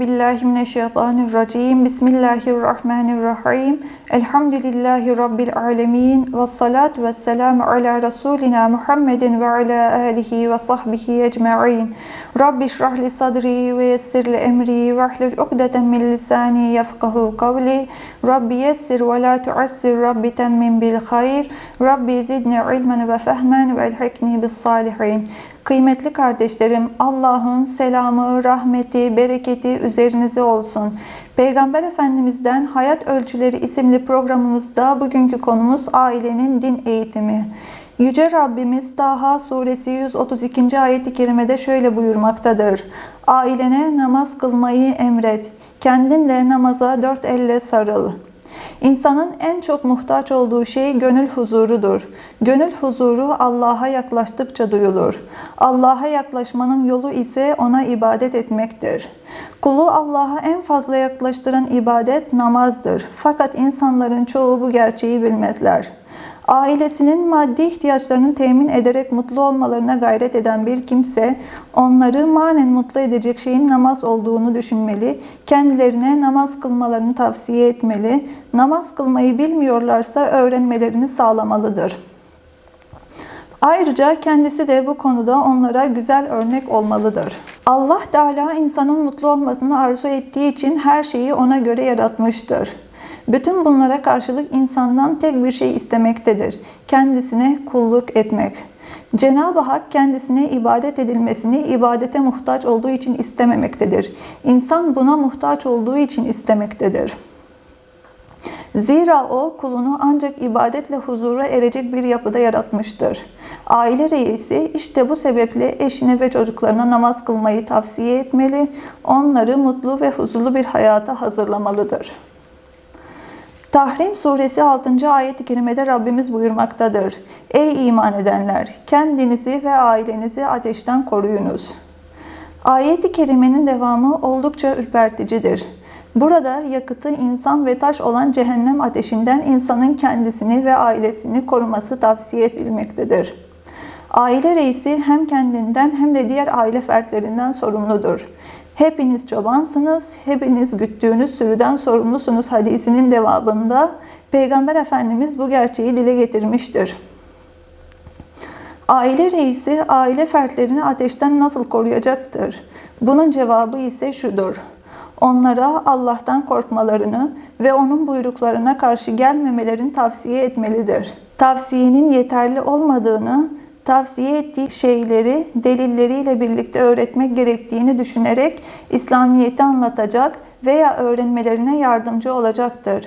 billahi mineşşeytanirracim. Bismillahirrahmanirrahim. Elhamdülillahi Rabbil alemin. Ve salatu ve selamu ala Resulina Muhammedin ve ala alihi ve sahbihi ecma'in. Rabbi şrahli sadri ve yessirli emri ve ahlul ukdeten min lisani yefkahu kavli. Rabbi yessir ve la tuassir. Rabbi temmin bil hayr. Rabbi zidni ilmen ve fehmen ve elhikni bis salihin. Kıymetli kardeşlerim, Allah'ın selamı, rahmeti, bereketi üzerinize olsun. Peygamber Efendimiz'den Hayat Ölçüleri isimli programımızda bugünkü konumuz ailenin din eğitimi. Yüce Rabbimiz Taha suresi 132. ayet-i kerimede şöyle buyurmaktadır. Ailene namaz kılmayı emret. Kendin de namaza dört elle sarıl. İnsanın en çok muhtaç olduğu şey gönül huzurudur. Gönül huzuru Allah'a yaklaştıkça duyulur. Allah'a yaklaşmanın yolu ise ona ibadet etmektir. Kulu Allah'a en fazla yaklaştıran ibadet namazdır. Fakat insanların çoğu bu gerçeği bilmezler. Ailesinin maddi ihtiyaçlarını temin ederek mutlu olmalarına gayret eden bir kimse, onları manen mutlu edecek şeyin namaz olduğunu düşünmeli, kendilerine namaz kılmalarını tavsiye etmeli, namaz kılmayı bilmiyorlarsa öğrenmelerini sağlamalıdır. Ayrıca kendisi de bu konuda onlara güzel örnek olmalıdır. Allah Teala insanın mutlu olmasını arzu ettiği için her şeyi ona göre yaratmıştır. Bütün bunlara karşılık insandan tek bir şey istemektedir. Kendisine kulluk etmek. Cenab-ı Hak kendisine ibadet edilmesini ibadete muhtaç olduğu için istememektedir. İnsan buna muhtaç olduğu için istemektedir. Zira o kulunu ancak ibadetle huzura erecek bir yapıda yaratmıştır. Aile reisi işte bu sebeple eşine ve çocuklarına namaz kılmayı tavsiye etmeli, onları mutlu ve huzurlu bir hayata hazırlamalıdır. Tahrim suresi 6. ayet-i kerimede Rabbimiz buyurmaktadır. Ey iman edenler! Kendinizi ve ailenizi ateşten koruyunuz. Ayet-i kerimenin devamı oldukça ürperticidir. Burada yakıtı insan ve taş olan cehennem ateşinden insanın kendisini ve ailesini koruması tavsiye edilmektedir. Aile reisi hem kendinden hem de diğer aile fertlerinden sorumludur. Hepiniz çobansınız, hepiniz güttüğünüz sürüden sorumlusunuz hadisinin devamında Peygamber Efendimiz bu gerçeği dile getirmiştir. Aile reisi aile fertlerini ateşten nasıl koruyacaktır? Bunun cevabı ise şudur. Onlara Allah'tan korkmalarını ve onun buyruklarına karşı gelmemelerini tavsiye etmelidir. Tavsiyenin yeterli olmadığını, tavsiye ettiği şeyleri delilleriyle birlikte öğretmek gerektiğini düşünerek İslamiyet'i anlatacak veya öğrenmelerine yardımcı olacaktır.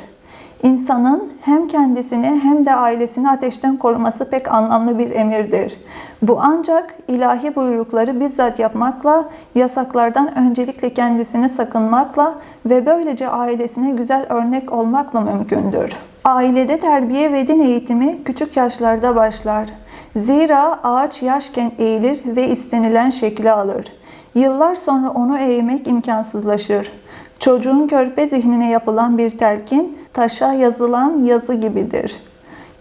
İnsanın hem kendisini hem de ailesini ateşten koruması pek anlamlı bir emirdir. Bu ancak ilahi buyrukları bizzat yapmakla, yasaklardan öncelikle kendisini sakınmakla ve böylece ailesine güzel örnek olmakla mümkündür. Ailede terbiye ve din eğitimi küçük yaşlarda başlar. Zira ağaç yaşken eğilir ve istenilen şekli alır. Yıllar sonra onu eğmek imkansızlaşır. Çocuğun körpe zihnine yapılan bir telkin, taşa yazılan yazı gibidir.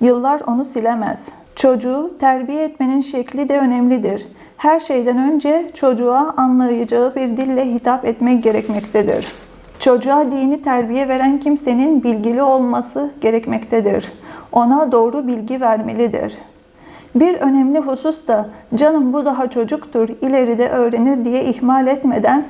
Yıllar onu silemez. Çocuğu terbiye etmenin şekli de önemlidir. Her şeyden önce çocuğa anlayacağı bir dille hitap etmek gerekmektedir. Çocuğa dini terbiye veren kimsenin bilgili olması gerekmektedir. Ona doğru bilgi vermelidir. Bir önemli husus da canım bu daha çocuktur, ileride öğrenir diye ihmal etmeden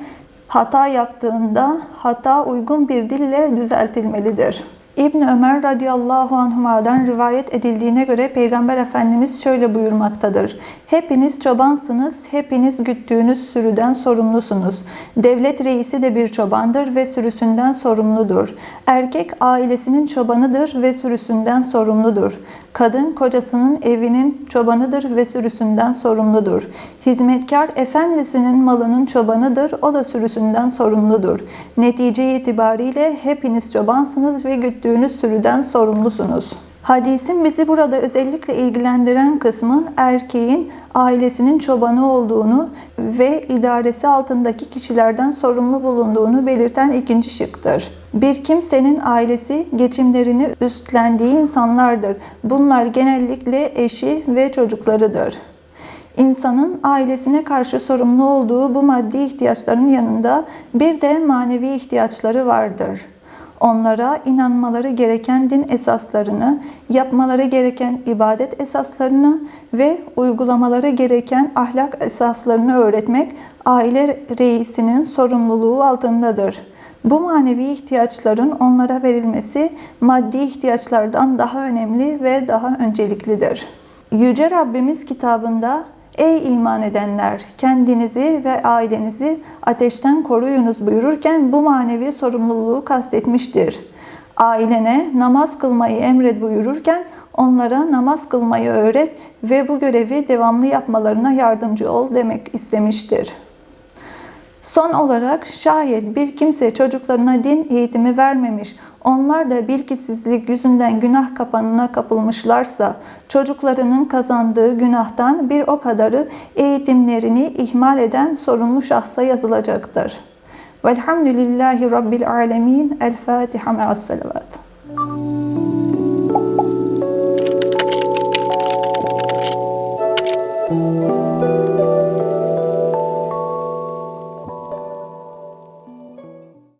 hata yaptığında hata uygun bir dille düzeltilmelidir. İbn Ömer radıyallahu anhuma'dan rivayet edildiğine göre Peygamber Efendimiz şöyle buyurmaktadır. Hepiniz çobansınız, hepiniz güttüğünüz sürüden sorumlusunuz. Devlet reisi de bir çobandır ve sürüsünden sorumludur. Erkek ailesinin çobanıdır ve sürüsünden sorumludur. Kadın kocasının evinin çobanıdır ve sürüsünden sorumludur. Hizmetkar efendisinin malının çobanıdır, o da sürüsünden sorumludur. Netice itibariyle hepiniz çobansınız ve güttüğünüz sürüden sorumlusunuz. Hadisin bizi burada özellikle ilgilendiren kısmı erkeğin ailesinin çobanı olduğunu ve idaresi altındaki kişilerden sorumlu bulunduğunu belirten ikinci şıktır. Bir kimsenin ailesi geçimlerini üstlendiği insanlardır. Bunlar genellikle eşi ve çocuklarıdır. İnsanın ailesine karşı sorumlu olduğu bu maddi ihtiyaçların yanında bir de manevi ihtiyaçları vardır. Onlara inanmaları gereken din esaslarını, yapmaları gereken ibadet esaslarını ve uygulamaları gereken ahlak esaslarını öğretmek aile reisinin sorumluluğu altındadır. Bu manevi ihtiyaçların onlara verilmesi maddi ihtiyaçlardan daha önemli ve daha önceliklidir. Yüce Rabbimiz kitabında Ey iman edenler kendinizi ve ailenizi ateşten koruyunuz buyururken bu manevi sorumluluğu kastetmiştir. Ailene namaz kılmayı emret buyururken onlara namaz kılmayı öğret ve bu görevi devamlı yapmalarına yardımcı ol demek istemiştir. Son olarak şayet bir kimse çocuklarına din eğitimi vermemiş, onlar da bilgisizlik yüzünden günah kapanına kapılmışlarsa, çocuklarının kazandığı günahtan bir o kadarı eğitimlerini ihmal eden sorumlu şahsa yazılacaktır. Velhamdülillahi Rabbil Alemin. El Fatiha me'as salavat.